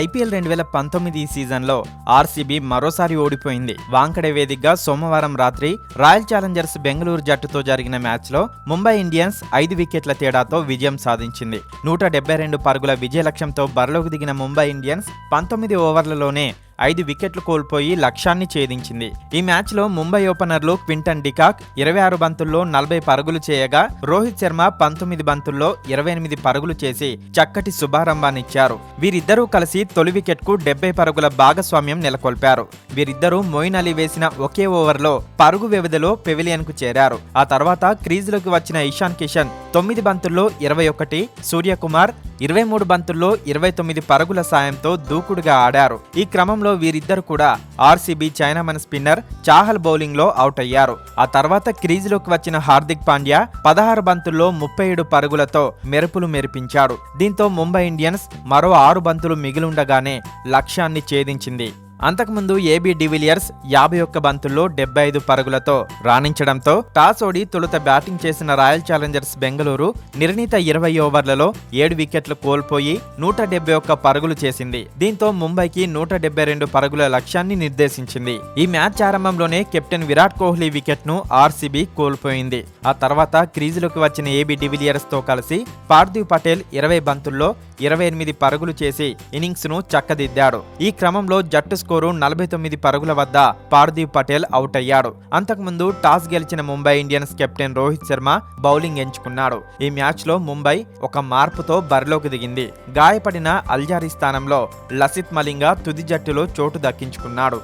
IPL రెండు వేల పంతొమ్మిది సీజన్లో ఆర్సీబీ మరోసారి ఓడిపోయింది. వాంకడే వేదికగా సోమవారం రాత్రి రాయల్ ఛాలెంజర్స్ బెంగళూరు జట్టుతో జరిగిన మ్యాచ్లో ముంబై ఇండియన్స్ ఐదు వికెట్ల తేడాతో విజయం సాధించింది. నూట డెబ్బై రెండు పరుగుల విజయ లక్ష్యంతో బరిలోకి దిగిన ముంబై ఇండియన్స్ పంతొమ్మిది ఓవర్లలోనే ఐదు వికెట్లు కోల్పోయి లక్ష్యాన్ని ఛేదించింది. ఈ మ్యాచ్లో ముంబై ఓపెనర్లు క్వింటన్ డికాక్ ఇరవై ఆరు బంతుల్లో నలభై పరుగులు చేయగా రోహిత్ శర్మ పంతొమ్మిది బంతుల్లో ఇరవై ఎనిమిది పరుగులు చేసి చక్కటి శుభారంభాన్నిచ్చారు. వీరిద్దరూ కలిసి తొలి వికెట్కు డెబ్బై పరుగుల భాగస్వామ్యం నెలకొల్పారు. వీరిద్దరూ మొయిన్ అలీ వేసిన ఒకే ఓవర్లో పరుగు వ్యవధిలో పెవిలియన్కు చేరారు. ఆ తర్వాత క్రీజులోకి వచ్చిన ఇషాన్ కిషన్ తొమ్మిది బంతుల్లో ఇరవై ఒకటి సూర్యకుమార్ ఇరవై మూడు బంతుల్లో ఇరవై తొమ్మిది పరుగుల సాయంతో దూకుడుగా ఆడారు. ఈ క్రమంలో వీరిద్దరు కూడా ఆర్సీబీ చైనామన్ స్పిన్నర్ చాహల్ బౌలింగ్లో అవుట్ అయ్యారు. ఆ తర్వాత క్రీజులోకి వచ్చిన హార్దిక్ పాండ్యా పదహారు బంతుల్లో ముప్పై ఏడు పరుగులతో మెరుపులు మెరిపించాడు. దీంతో ముంబై ఇండియన్స్ మరో ఆరు బంతులు మిగిలుండగానే లక్ష్యాన్ని ఛేదించింది. అంతకుముందు ఏబీ డివిలియర్స్ యాభై ఒక్క బంతుల్లో డెబ్బై ఐదు పరుగులతో రాణించడంతో టాస్ ఓడి తొలుత బ్యాటింగ్ చేసిన రాయల్ ఛాలెంజర్స్ బెంగళూరు నిర్ణీత ఇరవై ఓవర్లలో ఏడు వికెట్లు కోల్పోయి నూట డెబ్బై ఒక్క పరుగులు చేసింది. దీంతో ముంబైకి నూట డెబ్బై రెండు పరుగుల లక్ష్యాన్ని నిర్దేశించింది. ఈ మ్యాచ్ ఆరంభంలోనే కెప్టెన్ విరాట్ కోహ్లీ వికెట్ను ఆర్సీబీ కోల్పోయింది. ఆ తర్వాత క్రీజులోకి వచ్చిన ఏబీ డివిలియర్స్తో కలిసి పార్థివ్ పటేల్ ఇరవై బంతుల్లో ఇరవై ఎనిమిది పరుగులు చేసి ఇన్నింగ్స్ను చక్కదిద్దాడు. ఈ క్రమంలో జట్టు స్కోరు నలభై తొమ్మిది పరుగుల వద్ద పార్దీప్ పటేల్ అవుట్ అయ్యాడు అంతకుముందు టాస్ గెలిచిన Mumbai Indians captain Rohit Sharma bowling ఎంచుకున్నాడు. ఈ మ్యాచ్లో ముంబై ఒక మార్పుతో బరిలోకి దిగింది. గాయపడిన అల్జారీ స్థానంలో లసిత్ మలింగా తుది జట్టులో చోటు దక్కించుకున్నాడు.